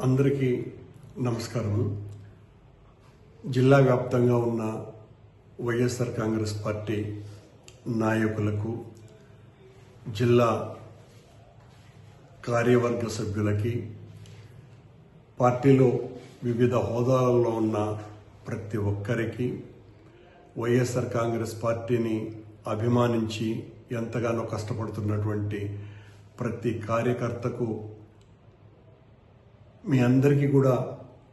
అందరికీ నమస్కారం జిల్లా వ్యాప్తంగా ఉన్న వైఎస్ఆర్ కాంగ్రెస్ పార్టీ నాయకులకు జిల్లా కార్యవర్గ సభ్యులకి పార్టీలో వివిధ హోదాలలో ఉన్న ప్రతి ఒక్కరికి వైఎస్ఆర్ కాంగ్రెస్ పార్టీని అభిమానించి ఎంతగానో కష్టపడుతున్నటువంటి ప్రతి కార్యకర్తకు మీ అందరికీ కూడా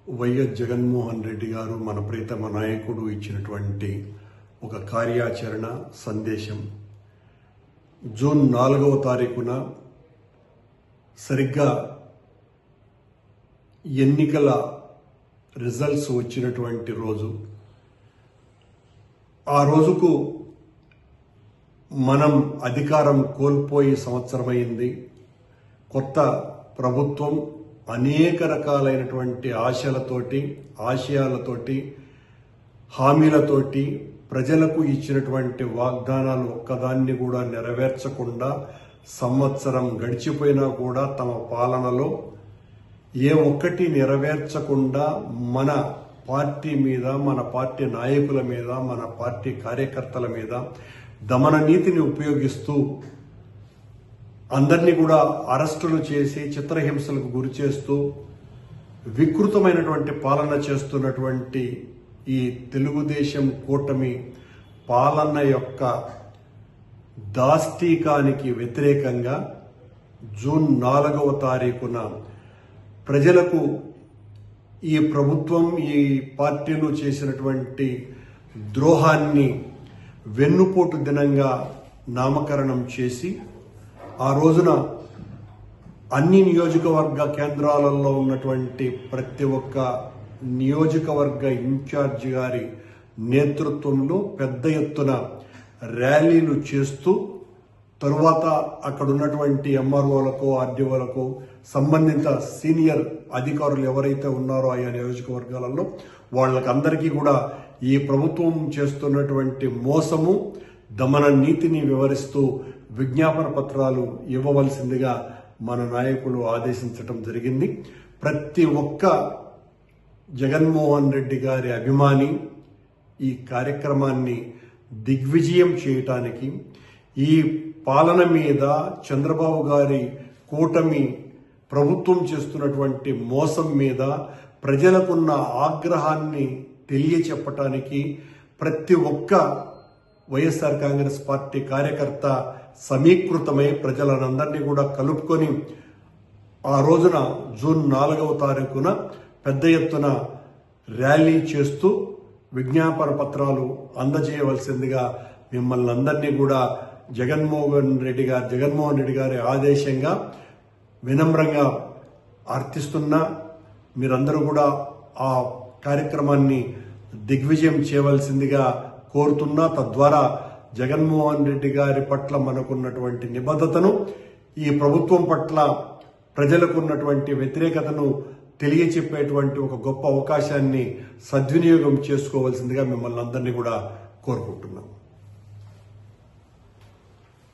వైఎస్ జగన్మోహన్ రెడ్డి గారు మన ప్రీతమ నాయకుడు ఇచ్చినటువంటి ఒక కార్యాచరణ సందేశం. జూన్ నాలుగవ తారీఖున సరిగ్గా ఎన్నికల రిజల్ట్స్ వచ్చినటువంటి రోజు. ఆ రోజుకు మనం అధికారం కోల్పోయి సంవత్సరమైంది కొత్త ప్రభుత్వం అనేక రకాలైనటువంటి ఆశలతోటి ఆశయాలతోటి హామీలతోటి ప్రజలకు ఇచ్చినటువంటి వాగ్దానాలు ఒక్కదాన్ని కూడా నెరవేర్చకుండా సంవత్సరం గడిచిపోయినా కూడా తమ పాలనలో ఏ ఒక్కటి నెరవేర్చకుండా మన పార్టీ మీద మన పార్టీ నాయకుల మీద మన పార్టీ కార్యకర్తల మీద దమన నీతిని ఉపయోగిస్తూ అందరినీ కూడా అరెస్టులు చేసి చిత్రహింసలకు గురి చేస్తూ వికృతమైనటువంటి పాలన చేస్తున్నటువంటి ఈ తెలుగుదేశం కూటమి పాలన యొక్క దాష్టీకానికి వ్యతిరేకంగా జూన్ నాలుగవ తారీఖున ప్రజలకు ఈ ప్రభుత్వం ఈ పార్టీలు చేసినటువంటి ద్రోహాన్ని వెన్నుపోటు దినంగా నామకరణం చేసి ఆ రోజున అన్ని నియోజకవర్గ కేంద్రాలలో ఉన్నటువంటి ప్రతి ఒక్క నియోజకవర్గ ఇన్ఛార్జ్ గారి నేతృత్వంలో పెద్ద ఎత్తున ర్యాలీలు చేస్తూ తరువాత అక్కడ ఉన్నటువంటి ఎంఆర్ఓలకు ఆర్డీఓలకు సంబంధిత సీనియర్ అధికారులు ఎవరైతే ఉన్నారో ఆయా నియోజకవర్గాలలో వాళ్ళకందరికీ కూడా ఈ ప్రభుత్వం చేస్తున్నటువంటి మోసము దమన నీతిని వివరిస్తూ విజ్ఞాపన పత్రాలు ఇవ్వవలసిందిగా మన నాయకులు ఆదేశించటం జరిగింది. ప్రతి ఒక్క జగన్మోహన్ రెడ్డి గారి అభిమాని ఈ కార్యక్రమాన్ని దిగ్విజయం చేయటానికి ఈ పాలన మీద చంద్రబాబు గారి కూటమి ప్రభుత్వం చేస్తున్నటువంటి మోసం మీద ప్రజలకున్న ఆగ్రహాన్ని తెలియచెప్పటానికి ప్రతి ఒక్క వైఎస్ఆర్ కాంగ్రెస్ పార్టీ కార్యకర్త సమీకృతమై ప్రజలనందరినీ కూడా కలుపుకొని ఆ రోజున జూన్ నాలుగవ తారీఖున పెద్ద ఎత్తున ర్యాలీ చేస్తూ విజ్ఞాపన పత్రాలు అందజేయవలసిందిగా మిమ్మల్ని అందరినీ కూడా జగన్మోహన్ రెడ్డి గారు జగన్మోహన్ రెడ్డి గారి ఆదేశంగా వినమ్రంగా అర్థిస్తున్నా మీరందరూ కూడా ఆ కార్యక్రమాన్ని దిగ్విజయం చేయవలసిందిగా కోరుతున్నా. తద్వారా జగన్మోహన్ రెడ్డి గారి పట్ల మనకున్నటువంటి నిబద్ధతను ఈ ప్రభుత్వం పట్ల ప్రజలకు ఉన్నటువంటి వ్యతిరేకతను తెలియచెప్పేటువంటి ఒక గొప్ప అవకాశాన్ని సద్వినియోగం చేసుకోవాల్సిందిగా మిమ్మల్ని అందరినీ కూడా కోరుకుంటున్నాం.